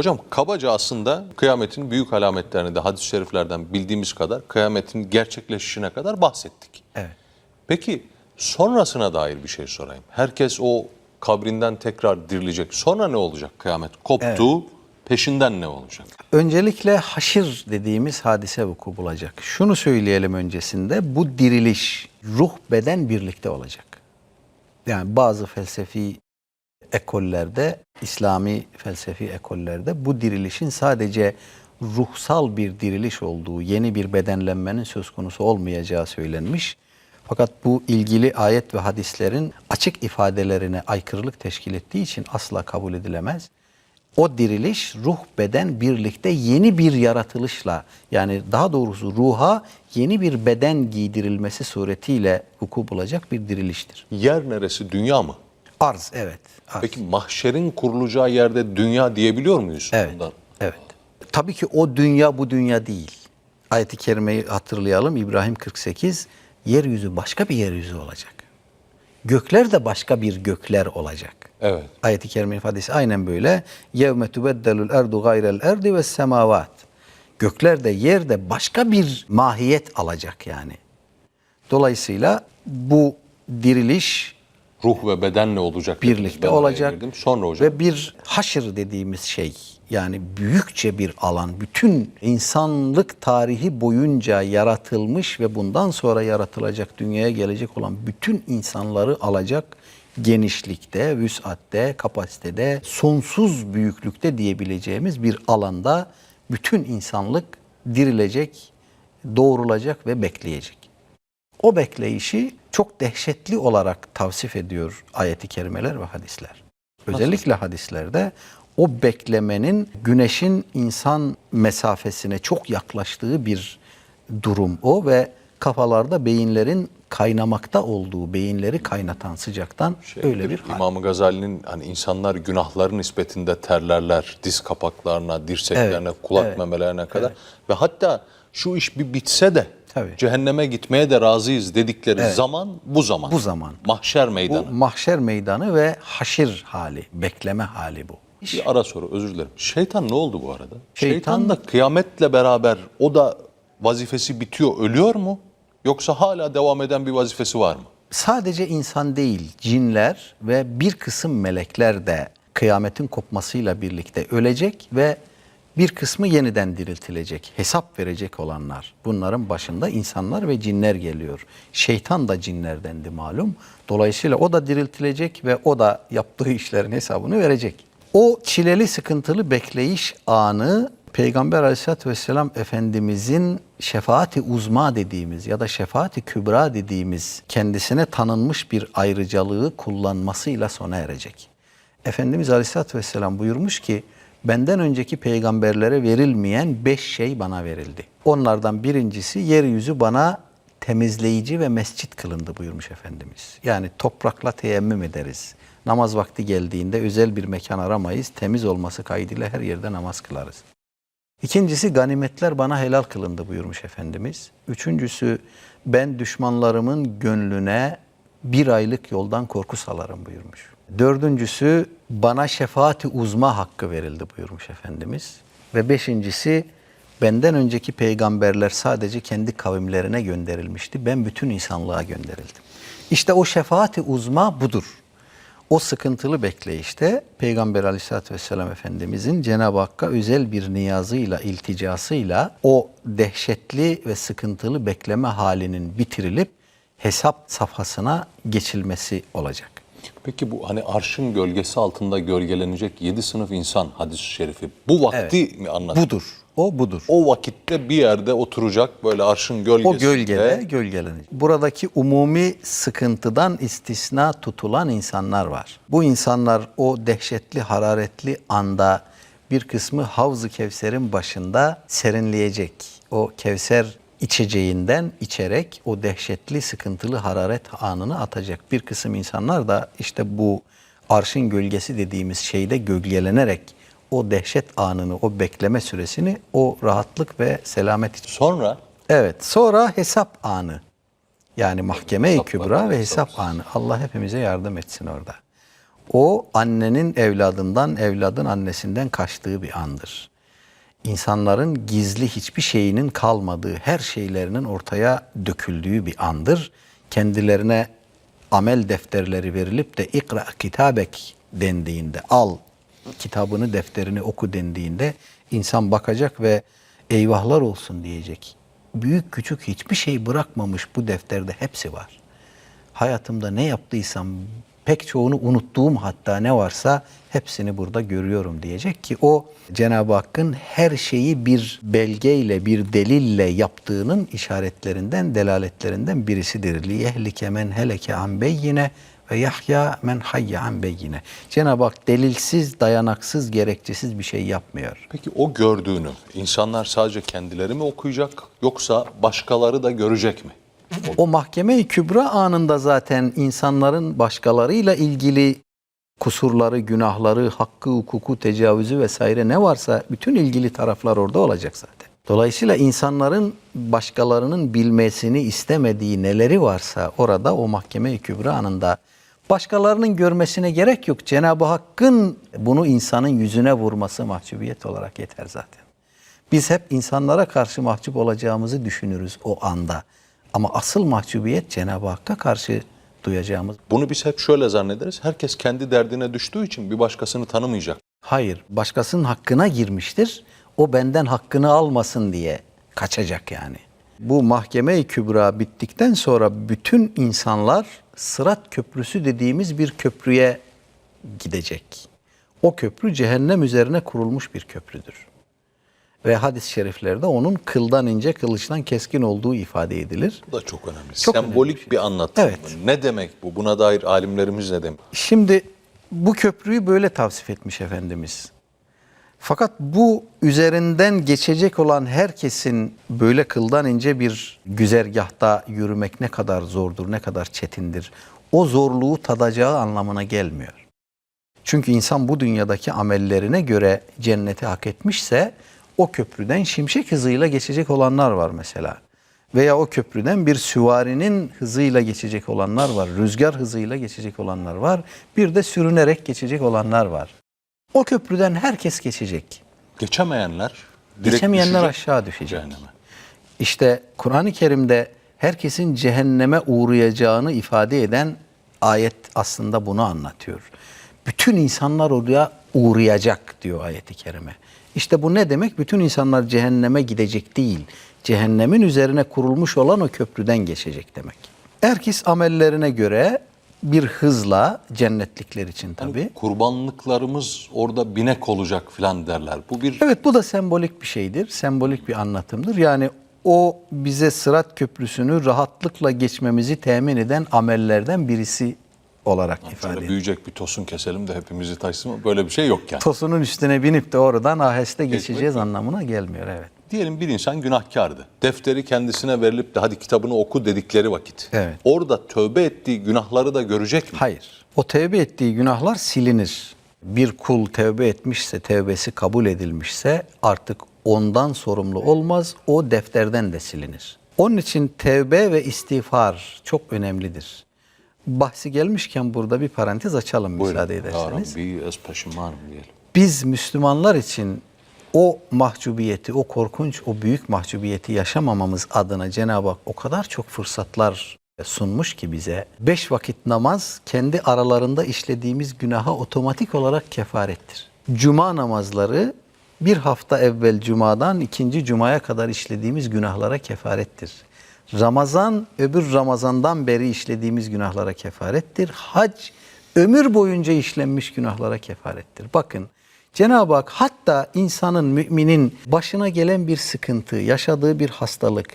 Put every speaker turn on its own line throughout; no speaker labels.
Hocam kabaca aslında kıyametin büyük alametlerini de hadis-i şeriflerden bildiğimiz kadar kıyametin gerçekleşişine kadar bahsettik.
Evet.
Peki sonrasına dair bir şey sorayım. Herkes o kabrinden tekrar dirilecek. Sonra ne olacak kıyamet? Koptu. Peşinden ne olacak?
Öncelikle haşir dediğimiz hadise vuku bulacak. Şunu söyleyelim öncesinde bu diriliş ruh beden birlikte olacak. Yani bazı felsefi ekollerde, İslami felsefi ekollerde bu dirilişin sadece ruhsal bir diriliş olduğu, yeni bir bedenlenmenin söz konusu olmayacağı söylenmiş. Fakat bu ilgili ayet ve hadislerin açık ifadelerine aykırılık teşkil ettiği için asla kabul edilemez. O diriliş ruh beden birlikte yeni bir yaratılışla yani daha doğrusu ruha yeni bir beden giydirilmesi suretiyle vuku bulacak bir diriliştir.
Yer neresi? Dünya mı?
Arz evet. Arz.
Peki mahşerin kurulacağı yerde dünya diyebiliyor muyuz?
Evet.
Bundan?
Evet. Tabii ki o dünya bu dünya değil. Ayet-i kerimeyi hatırlayalım. İbrahim 48 yeryüzü başka bir yeryüzü olacak. Gökler de başka bir gökler olacak.
Evet.
Ayet-i kerime ifadesi aynen böyle. Yevme tubeddelul erdu gayrel erdi ve semavat. Gökler de yer de başka bir mahiyet alacak yani. Dolayısıyla bu diriliş
Ruh ve bedenle olacak.
birlikte
Ben
olacak.
girdim. Sonra hocam.
Ve bir haşır dediğimiz şey yani büyükçe bir alan bütün insanlık tarihi boyunca yaratılmış ve bundan sonra yaratılacak dünyaya gelecek olan bütün insanları alacak genişlikte, vüs'atte, kapasitede, sonsuz büyüklükte diyebileceğimiz bir alanda bütün insanlık dirilecek, doğrulacak ve bekleyecek. O bekleyişi çok dehşetli olarak tavsif ediyor ayeti kerimeler ve hadisler. Özellikle hadislerde o beklemenin güneşin insan mesafesine çok yaklaştığı bir durum o ve kafalarda beyinlerin kaynamakta olduğu, beyinleri kaynatan sıcaktan öyle bir hal.
İmam Gazali'nin hani insanlar günahları nispetinde terlerler diz kapaklarına, dirseklerine,
Evet,
kulak
evet,
memelerine kadar ve hatta şu iş bir bitse de
Tabii.
cehenneme gitmeye de razıyız dedikleri zaman bu zaman.
Bu zaman.
Mahşer
Bu
meydanı.
mahşer meydanı ve haşir hali, bekleme hali bu.
Bir ara soru özür dilerim. Şeytan ne oldu bu arada?
Şeytan-
Şeytan da kıyametle beraber o da vazifesi bitiyor, ölüyor mu? Yoksa hala devam eden bir vazifesi var mı?
sadece insan değil, cinler ve bir kısım melekler de kıyametin kopmasıyla birlikte ölecek ve bir kısmı yeniden diriltilecek, hesap verecek olanlar. Bunların başında insanlar ve cinler geliyor. Şeytan da cinlerdendi malum. Dolayısıyla o da diriltilecek ve o da yaptığı işlerin hesabını verecek. O çileli sıkıntılı bekleyiş anı Peygamber aleyhissalatü vesselam Efendimizin şefaati uzma dediğimiz ya da şefaati kübra dediğimiz kendisine tanınmış bir ayrıcalığı kullanmasıyla sona erecek. Efendimiz aleyhissalatü vesselam buyurmuş ki benden önceki peygamberlere verilmeyen beş şey bana verildi. Onlardan birincisi yeryüzü bana temizleyici ve mescit kılındı buyurmuş Efendimiz. Yani toprakla teyemmüm ederiz. Namaz vakti geldiğinde özel bir mekan aramayız. Temiz olması kaydıyla her yerde namaz kılarız. İkincisi ganimetler bana helal kılındı buyurmuş Efendimiz. Üçüncüsü ben düşmanlarımın gönlüne bir aylık yoldan korku salarım buyurmuş. Dördüncüsü bana şefaati uzma hakkı verildi buyurmuş Efendimiz. Ve beşincisi benden önceki peygamberler sadece kendi kavimlerine gönderilmişti. Ben bütün insanlığa gönderildim. İşte o şefaati uzma budur. O sıkıntılı bekleyişte Peygamber aleyhissalatü vesselam Efendimizin Cenab-ı Hakk'a özel bir niyazıyla, ilticasıyla o dehşetli ve sıkıntılı bekleme halinin bitirilip hesap safhasına geçilmesi olacak.
Peki bu hani arşın gölgesi altında gölgelenecek yedi sınıf insan hadis-i şerifi bu vakti mi anlatıyor?
Budur. O budur.
O vakitte bir yerde oturacak böyle arşın gölgesinde.
O gölgede gölgelenecek. Buradaki umumi sıkıntıdan istisna tutulan insanlar var. Bu insanlar o dehşetli, hararetli anda bir kısmı Havz-ı Kevser'in başında serinleyecek. O Kevser içeceğinden içerek o dehşetli, sıkıntılı hararet anını atacak. Bir kısım insanlar da işte bu arşın gölgesi dediğimiz şeyde gölgelenerek o dehşet anını, o bekleme süresini o rahatlık ve selamet için
Sonra
Evet. Sonra hesap anı. Yani mahkeme-i kübra ve
hesap
anı. Allah hepimize yardım etsin orada. O annenin evladından, evladın annesinden kaçtığı bir andır. İnsanların gizli hiçbir şeyinin kalmadığı, her şeylerinin ortaya döküldüğü bir andır. Kendilerine amel defterleri verilip de ikra kitabek dendiğinde, al kitabını, defterini oku dendiğinde insan bakacak ve eyvahlar olsun diyecek. Büyük küçük hiçbir şey bırakmamış bu defterde hepsi var hayatımda ne yaptıysam pek çoğunu unuttuğum hatta ne varsa hepsini burada görüyorum diyecek ki o Cenab-ı Hakk'ın her şeyi bir belgeyle, bir delille yaptığının işaretlerinden, delaletlerinden birisidir. لِيَهْلِكَ men heleke an beyyine ve yahya men hayye an beyyine. Cenab-ı Hak delilsiz, dayanaksız, gerekçesiz bir şey yapmıyor.
Peki o gördüğünü insanlar sadece kendileri mi okuyacak yoksa başkaları da görecek mi?
O mahkeme-i kübra anında zaten insanların başkalarıyla ilgili kusurları, günahları, hakkı, hukuku, tecavüzü vesaire ne varsa bütün ilgili taraflar orada olacak zaten. Dolayısıyla insanların başkalarının bilmesini istemediği neleri varsa orada o mahkeme-i kübra anında başkalarının görmesine gerek yok. Cenab-ı Hakk'ın bunu insanın yüzüne vurması mahcubiyet olarak yeter zaten. Biz hep insanlara karşı mahcup olacağımızı düşünürüz o anda. Ama asıl mahcubiyet Cenab-ı Hakk'a karşı duyacağımız.
Bunu biz hep şöyle zannederiz. Herkes kendi derdine düştüğü için bir başkasını tanımayacak.
Hayır, başkasının hakkına girmiştir. O benden hakkını almasın diye kaçacak yani. Bu mahkeme-i kübra bittikten sonra bütün insanlar Sırat Köprüsü dediğimiz bir köprüye gidecek. O köprü cehennem üzerine kurulmuş bir köprüdür. Ve hadis-i şeriflerde onun kıldan ince, kılıçtan keskin olduğu ifade edilir.
Bu da çok önemli.
Çok
Sembolik
önemli bir
bir anlatım.
Evet.
Ne demek bu? Buna dair alimlerimiz ne demek?
Şimdi bu köprüyü böyle tavsif etmiş Efendimiz. Fakat bu üzerinden geçecek olan herkesin böyle kıldan ince bir güzergahta yürümek ne kadar zordur, ne kadar çetindir. O zorluğu tadacağı anlamına gelmiyor. Çünkü insan bu dünyadaki amellerine göre cenneti hak etmişse o köprüden şimşek hızıyla geçecek olanlar var mesela. Veya o köprüden bir süvarinin hızıyla geçecek olanlar var. Rüzgar hızıyla geçecek olanlar var. Bir de sürünerek geçecek olanlar var. O köprüden herkes geçecek.
Geçemeyenler
Geçemeyenler
düşecek
aşağı düşecek.
cehenneme.
İşte Kur'an-ı Kerim'de herkesin cehenneme uğrayacağını ifade eden ayet aslında bunu anlatıyor. Bütün insanlar oraya uğrayacak diyor ayeti kerime. İşte bu ne demek? Bütün insanlar cehenneme gidecek değil. Cehennemin üzerine kurulmuş olan o köprüden geçecek demek. Herkes amellerine göre bir hızla cennetlikler için tabii.
Kurbanlıklarımız orada binek olacak filan derler. Bu bir
Evet bu da sembolik bir şeydir. Sembolik bir anlatımdır. Yani o bize sırat köprüsünü rahatlıkla geçmemizi temin eden amellerden birisi olarak ifade
şöyle
ediyor.
büyüyecek bir tosun keselim de hepimizi taşısın. mı? Böyle bir şey yok yani.
Tosunun üstüne binip de oradan aheste geçeceğiz anlamına gelmiyor evet.
Diyelim bir insan günahkardı. Defteri kendisine verilip de hadi kitabını oku dedikleri vakit.
Evet.
Orada tövbe ettiği günahları da görecek mi?
Hayır. O tevbe ettiği günahlar silinir. Bir kul tevbe etmişse, tevbesi kabul edilmişse artık ondan sorumlu olmaz. O defterden de silinir. Onun için tevbe ve istiğfar çok önemlidir. Bahsi gelmişken burada bir parantez açalım müsaade
Ya
ederseniz.
Rabbi öz pişmanım diyelim.
Biz Müslümanlar için o mahcubiyeti, o korkunç, o büyük mahcubiyeti yaşamamamız adına Cenab-ı Hak o kadar çok fırsatlar sunmuş ki bize. Beş vakit namaz kendi aralarında işlediğimiz günaha otomatik olarak kefarettir. Cuma namazları bir hafta evvel cumadan ikinci cumaya kadar işlediğimiz günahlara kefarettir. Ramazan öbür Ramazandan beri işlediğimiz günahlara kefarettir. Hac ömür boyunca işlenmiş günahlara kefarettir. Bakın Cenab-ı Hak hatta insanın, müminin başına gelen bir sıkıntı, yaşadığı bir hastalık,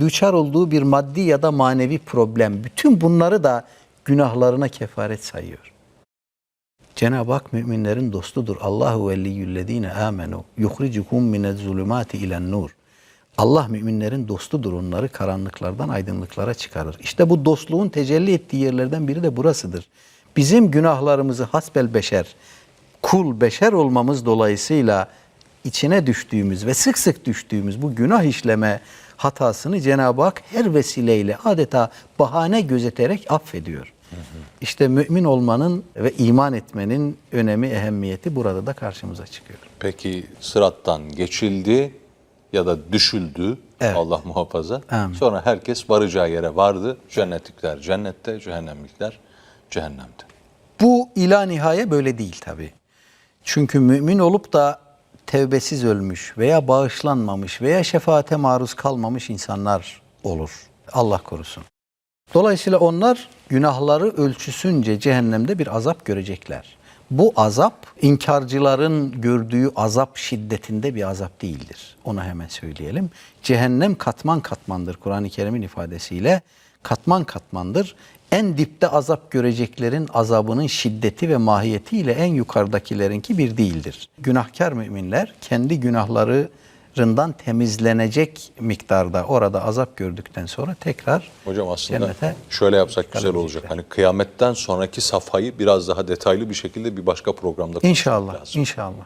düçar olduğu bir maddi ya da manevi problem, bütün bunları da günahlarına kefaret sayıyor. Cenab-ı Hak müminlerin dostudur. Allahu veliyyüllezine amenu yuhricukum minez zulümati ilen nur. Allah müminlerin dostudur. Onları karanlıklardan aydınlıklara çıkarır. İşte bu dostluğun tecelli ettiği yerlerden biri de burasıdır. Bizim günahlarımızı hasbel beşer, kul beşer olmamız dolayısıyla içine düştüğümüz ve sık sık düştüğümüz bu günah işleme hatasını Cenab-ı Hak her vesileyle adeta bahane gözeterek affediyor. İşte mümin olmanın ve iman etmenin önemi, ehemmiyeti burada da karşımıza çıkıyor.
Peki sırattan geçildi ya da düşüldü
Evet.
Allah muhafaza.
Amin.
Sonra herkes varacağı yere vardı. Cennetlikler cennette, cehennemlikler cehennemde.
Bu ila nihaye böyle değil tabi. Çünkü mümin olup da tevbesiz ölmüş veya bağışlanmamış veya şefaate maruz kalmamış insanlar olur. Allah korusun. Dolayısıyla onlar günahları ölçüsünce cehennemde bir azap görecekler. Bu azap inkarcıların gördüğü azap şiddetinde bir azap değildir. Onu hemen söyleyelim. Cehennem katman katmandır Kur'an-ı Kerim'in ifadesiyle. Katman katmandır. En dipte azap göreceklerin azabının şiddeti ve mahiyetiyle en yukarıdakilerinki bir değildir. Günahkar müminler kendi günahlarından temizlenecek miktarda orada azap gördükten sonra tekrar
Hocam aslında
cennete
şöyle yapsak güzel olacak. Hani kıyametten sonraki safhayı biraz daha detaylı bir şekilde bir başka programda konuşmak
İnşallah,
lazım.
inşallah.